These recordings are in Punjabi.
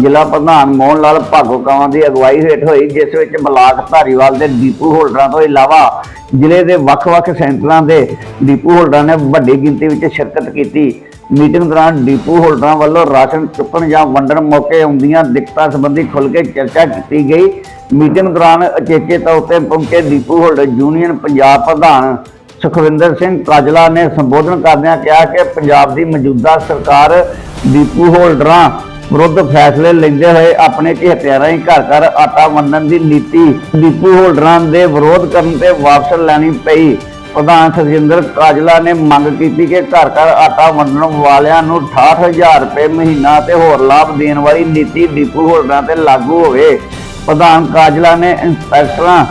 ਜ਼ਿਲ੍ਹਾ ਪ੍ਰਧਾਨ ਮੋਹਨ ਲਾਲ ਭਾਗੋ ਕਾਵਾਂ ਦੀ ਅਗਵਾਈ ਹੇਠ ਹੋਈ, ਜਿਸ ਵਿੱਚ ਬਲਾਕ ਧਾਰੀਵਾਲ ਦੇ ਡੀਪੂ ਹੋਲਡਰਾਂ ਤੋਂ ਇਲਾਵਾ ਜ਼ਿਲ੍ਹੇ ਦੇ ਵੱਖ-ਵੱਖ ਸੈਂਟਰਾਂ ਦੇ ਡੀਪੂ ਹੋਲਡਰਾਂ ਨੇ ਵੱਡੀ ਗਿਣਤੀ ਵਿੱਚ ਸ਼ਿਰਕਤ ਕੀਤੀ। ਮੀਟਿੰਗ ਦੌਰਾਨ ਡੀਪੂ ਹੋਲਡਰਾਂ ਵੱਲੋਂ ਰਾਸ਼ਨ ਚੁੱਕਣ ਜਾਂ ਵੰਡਣ ਮੌਕੇ ਆਉਂਦੀਆਂ ਦਿੱਕਤਾਂ ਸੰਬੰਧੀ ਖੁੱਲ੍ਹ ਕੇ ਚਰਚਾ ਕੀਤੀ ਗਈ। ਮੀਟਿੰਗ ਦੌਰਾਨ ਅਚੇਚੇ ਤੌਰ ਤੇ ਪਹੁੰਚੇ ਡੀਪੂ ਹੋਲਡਰ ਯੂਨੀਅਨ ਪੰਜਾਬ ਪ੍ਰਧਾਨ ਸੁਖਵਿੰਦਰ ਸਿੰਘ ਕਾਜਲਾ ਨੇ ਸੰਬੋਧਨ ਕਰਦਿਆਂ ਕਿਹਾ ਕਿ ਪੰਜਾਬ ਦੀ ਮੌਜੂਦਾ ਸਰਕਾਰ ਡੀਪੂ ਹੋਲਡਰਾਂ ਵਿਰੁੱਧ ਫੈਸਲੇ ਲੈਂਦੇ ਹੋਏ ਆਪਣੇ ਝੇਤਿਆਂ ਰਾਹੀਂ ਘਰ ਘਰ ਆਟਾ ਵੰਡਣ ਦੀ ਨੀਤੀ ਡਿਪੂ ਹੋਲਡਰਾਂ ਦੇ ਵਿਰੋਧ ਕਰਨ ਤੇ ਵਾਪਸ ਲੈਣੀ ਪਈ। ਪ੍ਰਧਾਨ ਸੁਖਜਿੰਦਰ ਕਾਜਲਾ ਨੇ ਮੰਗ ਕੀਤੀ ਕਿ ਘਰ ਘਰ ਆਟਾ ਵੰਡਣ ਵਾਲਿਆਂ ਨੂੰ 68000 ਰੁਪਏ ਮਹੀਨਾ ਤੇ ਹੋਰ ਲਾਭ ਦੇਣ ਵਾਲੀ ਨੀਤੀ ਡਿਪੂ ਹੋਲਡਰਾਂ ਤੇ ਲਾਗੂ ਹੋਵੇ। ਪ੍ਰਧਾਨ ਕਾਜਲਾ ਨੇ ਇੰਸਪੈਕਟਰਾਂ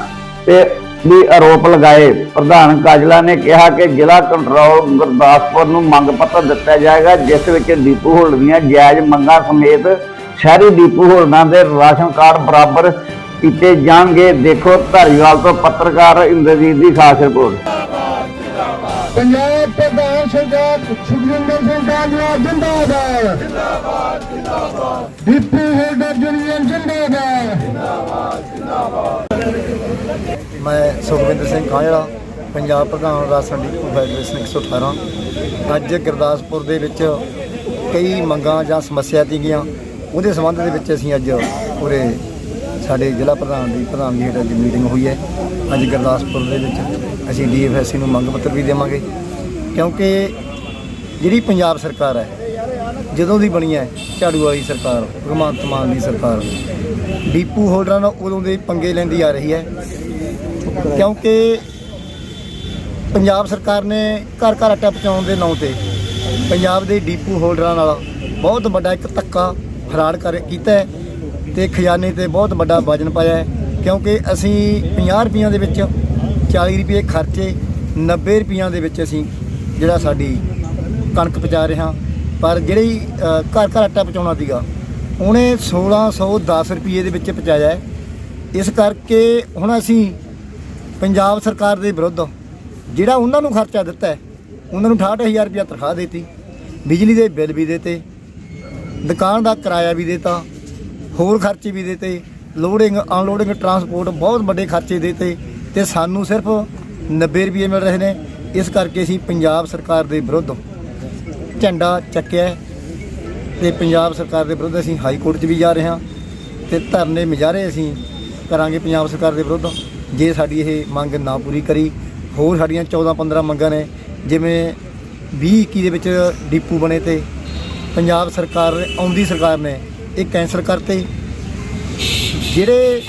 ਤੇ ਵੀ ਆਰੋਪ ਲਗਾਏ। ਪ੍ਰਧਾਨ ਕਾਜਲਾ ਨੇ ਕਿਹਾ ਕਿ ਜ਼ਿਲ੍ਹਾ ਕੰਟਰੋਲ ਗੁਰਦਾਸਪੁਰ ਨੂੰ ਮੰਗ ਪੱਤਰ ਦਿੱਤਾ ਜਾਏਗਾ ਜਿਸ ਵਿੱਚ ਡਿਪੂ ਹੋਲਡਰ ਦੀਆਂ ਜਾਇਜ਼ ਮੰਗਾਂ ਸਮੇਤ ਸ਼ਹਿਰੀ ਡਿਪੂ ਹੋਲਡਰਾਂ ਦੇ ਰਾਸ਼ਨ ਕਾਰਡ ਬਰਾਬਰ ਕੀਤੇ ਜਾਣਗੇ। ਦੇਖੋ ਧਾਰੀਵਾਲ ਤੋਂ ਪੱਤਰਕਾਰ ਇੰਦਰਜੀਤ ਦੀ ਖਾਸ ਰਿਪੋਰਟ। ਪੰਜਾਬ ਪ੍ਰਧਾਨ ਸਰਦਾਰ ਸੁਖਜਿੰਦਰ ਸਿੰਘ ਕਾਂਗੜਾ ਜਿੰਦਾਬਾਦ। ਜਿੰਦਾਬਾਦ ਜਿੰਦਾਬਾਦ। ਡਿਪਟੀ ਹੋਲਡਰ ਯੂਨੀਅਨ ਜਿੰਦਾਬਾਦ। ਮੈਂ ਸੁਖਵਿੰਦਰ ਸਿੰਘ ਖਾਂਜੜਾ ਪੰਜਾਬ ਪ੍ਰਧਾਨ ਰਾਸ਼ਨ ਡਿਪੂ ਫੈਡਰੇਸ਼ਨ 118 ਅੱਜ ਗੁਰਦਾਸਪੁਰ ਦੇ ਵਿੱਚ ਕਈ ਮੰਗਾਂ ਜਾਂ ਸਮੱਸਿਆ ਸੀਗੀਆਂ ਉਹਦੇ ਸੰਬੰਧ ਦੇ ਵਿੱਚ ਅਸੀਂ ਅੱਜ ਪੂਰੇ ਸਾਡੇ ਜ਼ਿਲ੍ਹਾ ਪ੍ਰਧਾਨ ਦੀ ਪ੍ਰਧਾਨ ਦੀ ਹੇਠ ਅੱਜ ਮੀਟਿੰਗ ਹੋਈ ਹੈ। ਅੱਜ ਗੁਰਦਾਸਪੁਰ ਦੇ ਵਿੱਚ ਅਸੀਂ ਡੀਐਫਐਸਸੀ ਨੂੰ ਮੰਗ ਪੱਤਰ ਵੀ ਦੇਵਾਂਗੇ। ਕਿਉਂਕਿ ਜਿਹੜੀ ਪੰਜਾਬ ਸਰਕਾਰ ਹੈ, ਜਦੋਂ ਦੀ ਬਣੀ ਹੈ, ਝਾੜੂ ਵਾਲੀ ਸਰਕਾਰ, ਭਗਵੰਤ ਮਾਨ ਦੀ ਸਰਕਾਰ, ਡੀਪੂ ਹੋਲਡਰਾਂ ਨਾਲ ਉਦੋਂ ਦੇ ਪੰਗੇ ਲੈਂਦੀ ਆ ਰਹੀ ਹੈ। ਕਿਉਂਕਿ ਪੰਜਾਬ ਸਰਕਾਰ ਨੇ ਘਰ ਘਰ ਆਟਾ ਪਹੁੰਚਾਉਣ ਦੇ ਨਾਂ ਤੇ ਪੰਜਾਬ ਦੇ ਡੀਪੂ ਹੋਲਡਰਾਂ ਨਾਲ ਬਹੁਤ ਵੱਡਾ ਇੱਕ ਧੱਕਾ ਫਰਾਡ ਕਰ ਕੀਤਾ ਹੈ ਤੇ ਖਜ਼ਾਨੇ ਤੇ ਬਹੁਤ ਵੱਡਾ ਵਜਨ ਪਾਇਆ ਹੈ, ਕਿਉਂਕਿ ਅਸੀਂ 50 ਰੁਪਈਆਂ ਦੇ ਵਿੱਚ 40 ਰੁਪਏ ਖਰਚੇ 90 ਰੁਪਈਆਂ ਦੇ ਵਿੱਚ ਅਸੀਂ ਜਿਹੜਾ ਸਾਡੀ ਕਣਕ ਪਹੁੰਚਾ ਰਹੇ ਹਾਂ। ਪਰ ਜਿਹੜੀ ਘਰ ਘਰ ਆਟਾ ਪਹੁੰਚਾਉਣਾ ਸੀਗਾ, ਉਹਨੇ 1610 ਰੁਪਏ ਦੇ ਵਿੱਚ ਪਹੁੰਚਾਇਆ ਇਸ ਕਰਕੇ ਹੁਣ ਅਸੀਂ ਪੰਜਾਬ ਸਰਕਾਰ ਦੇ ਵਿਰੁੱਧ ਜਿਹੜਾ ਉਹਨਾਂ ਨੂੰ ਖਰਚਾ ਦਿੱਤਾ ਹੈ, ਉਹਨਾਂ ਨੂੰ 68000 ਰੁਪਇਆ ਤਨਖਾਹ ਦਿੱਤੀ। ਬਿਜਲੀ ਦੇ ਬਿੱਲ ਵੀ ਦਿੱਤੇ, ਦੁਕਾਨ ਦਾ ਕਿਰਾਇਆ ਵੀ ਦਿੱਤਾ, ਹੋਰ ਖਰਚੇ ਵੀ ਦਿੱਤੇ ਲੋਡਿੰਗ ਅਨਲੋਡਿੰਗ ਟਰਾਂਸਪੋਰਟ ਬਹੁਤ ਵੱਡੇ ਖਰਚੇ ਦਿੱਤੇ ਤੇ ਸਾਨੂੰ ਸਿਰਫ 90 ਰੁਪਏ ਮਿਲ ਰਹੇ ਨੇ। ਇਸ ਕਰਕੇ ਅਸੀਂ ਪੰਜਾਬ ਸਰਕਾਰ ਦੇ ਵਿਰੁੱਧ ਝੰਡਾ ਚੱਕਿਆ ਹੈ ਤੇ ਪੰਜਾਬ ਸਰਕਾਰ ਦੇ ਵਿਰੁੱਧ ਅਸੀਂ ਹਾਈ ਕੋਰਟ 'ਚ ਵੀ ਜਾ ਰਹੇ ਹਾਂ ਤੇ ਧਰਨੇ ਮੁਜ਼ਾਹਰੇ ਅਸੀਂ ਕਰਾਂਗੇ ਪੰਜਾਬ ਸਰਕਾਰ ਦੇ ਵਿਰੁੱਧ। ਜੇ ਸਾਡੀ ਇਹ ਮੰਗ ਨਾ ਪੂਰੀ ਕਰੀ, ਹੋਰ ਸਾਡੀਆਂ 14 15 ਮੰਗਾਂ ਨੇ, ਜਿਵੇਂ 20 21 ਦੇ ਵਿੱਚ ਡੀਪੂ ਬਣੇ ਤੇ ਪੰਜਾਬ ਸਰਕਾਰ, ਆਉਂਦੀ ਸਰਕਾਰ ਨੇ ਇਹ ਕੈਂਸਲ ਕਰਤੇ। ਜਿਹੜੇ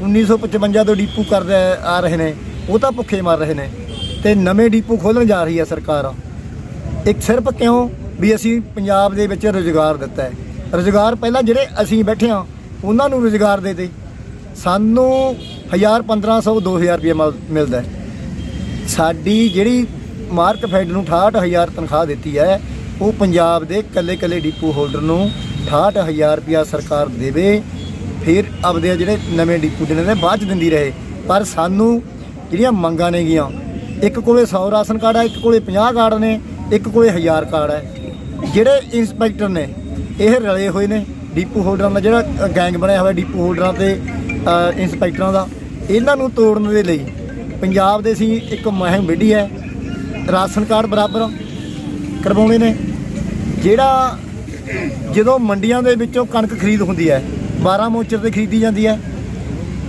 1955 ਤੋਂ ਡੀਪੂ ਕਰਦੇ ਆ ਰਹੇ ਨੇ, ਉਹ ਤਾਂ ਭੁੱਖੇ ਮਰ ਰਹੇ ਨੇ ਤੇ ਨਵੇਂ ਡੀਪੂ ਖੋਲਣ ਜਾ ਰਹੀ ਹੈ ਸਰਕਾਰ। ਇੱਕ ਸਿਰਫ ਕਿਉਂ? ਵੀ ਅਸੀਂ ਪੰਜਾਬ ਦੇ ਵਿੱਚ ਰੁਜ਼ਗਾਰ ਦਿੱਤਾ ਹੈ। ਰੁਜ਼ਗਾਰ ਪਹਿਲਾਂ ਜਿਹੜੇ ਅਸੀਂ ਬੈਠੇ ਹਾਂ, ਉਹਨਾਂ ਨੂੰ ਰੁਜ਼ਗਾਰ ਦੇ ਦੇ ਸਾਨੂੰ 1000 1500 2000 ਰੁਪਏ ਮਿਲਦਾ ਸਾਡੀ ਜਿਹੜੀ ਮਾਰਕ ਫੈਡ ਨੂੰ 68000 ਤਨਖਾਹ ਦਿੱਤੀ ਹੈ ਉਹ ਪੰਜਾਬ ਦੇ ਕੱਲੇ ਕੱਲੇ ਡੀਪੂ ਹੋਲਡਰ ਨੂੰ 68000 ਰੁਪਇਆ ਸਰਕਾਰ ਦੇਵੇ ਫਿਰ ਆਪਦੇ ਜਿਹੜੇ ਨਵੇਂ ਡੀਪੂ ਦੇਣੇ ਨੇ ਬਾਅਦ ਚ ਦਿੰਦੀ ਰਹੇ। ਪਰ ਸਾਨੂੰ ਜਿਹੜੀਆਂ ਮੰਗਾਂ ਨੇਗੀਆਂ ਇੱਕ ਕੋਲੇ 100 ਰਾਸ਼ਨ ਕਾਰਡ ਹੈ ਇੱਕ ਕੋਲੇ 50 ਕਾਰਡ ਨੇ ਇੱਕ ਕੋਲੇ 1000 ਕਾਰਡ ਹੈ। ਜਿਹੜੇ ਇੰਸਪੈਕਟਰ ਨੇ ਇਹ ਰਲੇ ਹੋਏ ਨੇ ਡੀਪੂ ਹੋਲਡਰਾਂ ਦਾ ਜਿਹੜਾ ਗੈਂਗ ਬਣਿਆ ਹੋਇਆ ਡੀਪੂ ਹੋਲਡਰਾਂ ਤੇ ਅ, ਇੰਸਪੈਕਟਰਾਂ ਦਾ। ਇਹਨਾਂ ਨੂੰ ਤੋੜਨ ਦੇ ਲਈ ਪੰਜਾਬ ਦੇ ਸੀ ਇੱਕ ਮਹਿਮ ਵਿੱਢੀ ਹੈ। ਰਾਸ਼ਨ ਕਾਰਡ ਬਰਾਬਰ ਕਰਵਾਉਣੇ ਨੇ। ਜਿਹੜਾ ਜਦੋਂ ਮੰਡੀਆਂ ਦੇ ਵਿੱਚੋਂ ਕਣਕ ਖਰੀਦ ਹੁੰਦੀ ਹੈ 12 ਮੋਚਰ ਤੇ ਖਰੀਦੀ ਜਾਂਦੀ ਹੈ।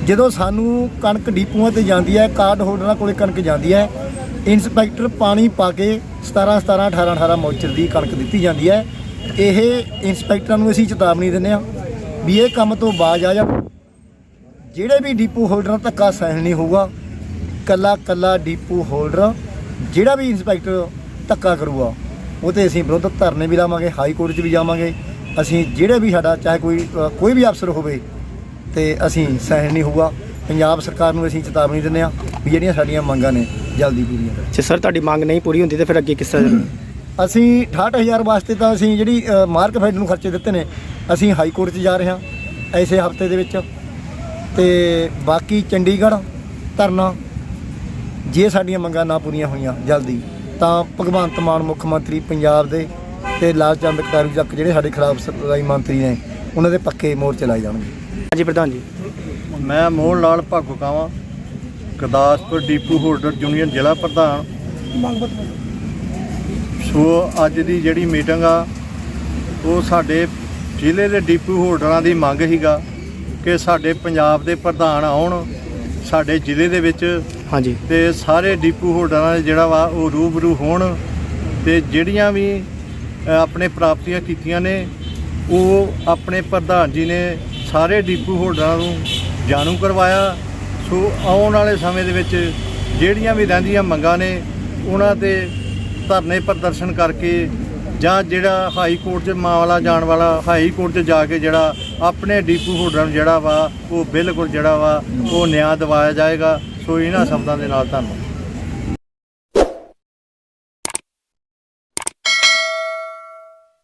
ਜਦੋਂ ਸਾਨੂੰ ਕਣਕ ਡੀਪੂਆਂ ਤੇ ਜਾਂਦੀ ਹੈ, ਕਾਰਡ ਹੋਲਡਰਾਂ ਕੋਲੇ ਕਣਕ ਜਾਂਦੀ ਹੈ, ਇੰਸਪੈਕਟਰ ਪਾਣੀ ਪਾ ਕੇ 17 17 18 18 ਮੋਚਰ ਦੀ ਕਣਕ ਦਿੱਤੀ ਜਾਂਦੀ ਹੈ। ਇਹ ਇੰਸਪੈਕਟਰਾਂ ਨੂੰ ਅਸੀਂ ਚੇਤਾਵਨੀ ਦਿੰਦੇ ਹਾਂ ਵੀ ਇਹ ਕੰਮ ਤੋਂ ਬਾਜ ਆ ਜਾ ਜਿਹੜੇ ਵੀ ਡੀਪੂ ਹੋਲਡਰਾਂ ਧੱਕਾ ਸਹਿਣ ਨਹੀਂ ਹੋਊਗਾ ਕੱਲਾ ਕੱਲਾ ਡੀਪੂ ਹੋਲਡਰ ਜਿਹੜਾ ਵੀ ਇੰਸਪੈਕਟਰ ਧੱਕਾ ਕਰੂਗਾ ਉਹ ਤੇ ਅਸੀਂ ਵਿਰੁੱਧ ਧਰਨੇ ਵੀ ਲਾਵਾਂਗੇ ਹਾਈ ਕੋਰਟ 'ਚ ਵੀ ਜਾਵਾਂਗੇ। ਅਸੀਂ ਜਿਹੜੇ ਵੀ ਸਾਡਾ ਚਾਹੇ ਕੋਈ ਕੋਈ ਵੀ ਅਫਸਰ ਹੋਵੇ ਤੇ ਅਸੀਂ ਸਹਿਣ ਨਹੀਂ ਹੋਊਗਾ। ਪੰਜਾਬ ਸਰਕਾਰ ਨੂੰ ਅਸੀਂ ਚੇਤਾਵਨੀ ਦਿੰਦੇ ਹਾਂ ਵੀ ਜਿਹੜੀਆਂ ਸਾਡੀਆਂ ਮੰਗਾਂ ਨੇ ਜਲਦੀ ਪੂਰੀਆਂ ਕਰੋ ਜੇ ਸਰ ਤੁਹਾਡੀ ਮੰਗ ਨਹੀਂ ਪੂਰੀ ਹੁੰਦੀ ਤੇ ਫਿਰ ਅੱਗੇ ਕਿਸ ਤਰ੍ਹਾਂ ਅਸੀਂ 68000 ਵਾਸਤੇ ਤਾਂ ਅਸੀਂ ਜਿਹੜੀ ਮਾਰਕ ਫੈਡ ਨੂੰ ਖਰਚੇ ਦਿੱਤੇ ਨੇ ਅਸੀਂ ਹਾਈ ਕੋਰਟ 'ਚ ਜਾ ਰਹੇ ਹਾਂ ਐਸੇ ਹਫ਼ਤੇ ਦੇ ਵਿੱਚ। ਤੇ ਬਾਕੀ ਚੰਡੀਗੜ੍ਹ ਧਰਨਾ ਜੇ ਸਾਡੀਆਂ ਮੰਗਾਂ ਨਾ ਪੂਰੀਆਂ ਹੋਈਆਂ ਜਲਦੀ ਤਾਂ ਭਗਵੰਤ ਮਾਨ ਮੁੱਖ ਮੰਤਰੀ ਪੰਜਾਬ ਦੇ ਤੇ ਲਾਲ ਚੰਦ ਕਟਾਰੂ ਚੱਕ ਜਿਹੜੇ ਸਾਡੇ ਖਿਲਾਫ ਸਪਲਾਈ ਮੰਤਰੀ ਨੇ ਉਹਨਾਂ ਦੇ ਪੱਕੇ ਮੋਰਚੇ ਲਾਏ ਜਾਣਗੇ। ਹਾਂਜੀ ਪ੍ਰਧਾਨ ਜੀ। ਮੈਂ Mohan Lal Bhagokawan Gurdaspur depot holder union ਜ਼ਿਲ੍ਹਾ ਪ੍ਰਧਾਨ। ਸੋ ਅੱਜ ਦੀ ਜਿਹੜੀ ਮੀਟਿੰਗ ਆ ਉਹ ਸਾਡੇ ਜ਼ਿਲ੍ਹੇ ਦੇ ਡੀਪੂ ਹੋਲਡਰਾਂ ਦੀ ਮੰਗ ਸੀਗਾ। ਕਿ ਸਾਡੇ ਪੰਜਾਬ ਦੇ ਪ੍ਰਧਾਨ ਆਉਣ ਸਾਡੇ ਜ਼ਿਲ੍ਹੇ ਦੇ ਵਿੱਚ ਹਾਂਜੀ। ਤੇ ਸਾਰੇ ਡੀਪੂ ਹੋਲਡਰਾਂ ਦੇ ਜਿਹੜਾ ਵਾ ਉਹ ਰੂਬਰੂ ਹੋਣ ਤੇ ਜਿਹੜੀਆਂ ਵੀ ਆਪਣੇ ਪ੍ਰਾਪਤੀਆਂ ਕੀਤੀਆਂ ਨੇ ਉਹ ਆਪਣੇ ਪ੍ਰਧਾਨ ਜੀ ਨੇ ਸਾਰੇ ਡੀਪੂ ਹੋਲਡਰਾਂ ਨੂੰ ਜਾਣੂ ਕਰਵਾਇਆ। ਸੋ ਆਉਣ ਵਾਲੇ ਸਮੇਂ ਦੇ ਵਿੱਚ ਜਿਹੜੀਆਂ ਵੀ ਰਹਿੰਦੀਆਂ ਮੰਗਾਂ ਨੇ ਉਹਨਾਂ ਤੇ ਧਰਨੇ ਪ੍ਰਦਰਸ਼ਨ ਕਰਕੇ ਜਾਂ ਜਿਹੜਾ ਹਾਈ ਕੋਰਟ 'ਚ ਮਾਮਲਾ ਜਾਣ ਵਾਲਾ, ਹਾਈ ਕੋਰਟ 'ਚ ਜਾ ਕੇ ਜਿਹੜਾ ਆਪਣੇ ਡੀਪੂ ਹੋਲਡਰਾਂ ਨੂੰ ਜਿਹੜਾ ਵਾ, ਉਹ ਬਿਲਕੁਲ ਜਿਹੜਾ ਵਾ, ਉਹ ਨਿਆਂ ਦਿਵਾਇਆ ਜਾਏਗਾ। ਸੋ ਇਹਨਾਂ ਸ਼ਬਦਾਂ ਦੇ ਨਾਲ ਧੰਨਵਾਦ।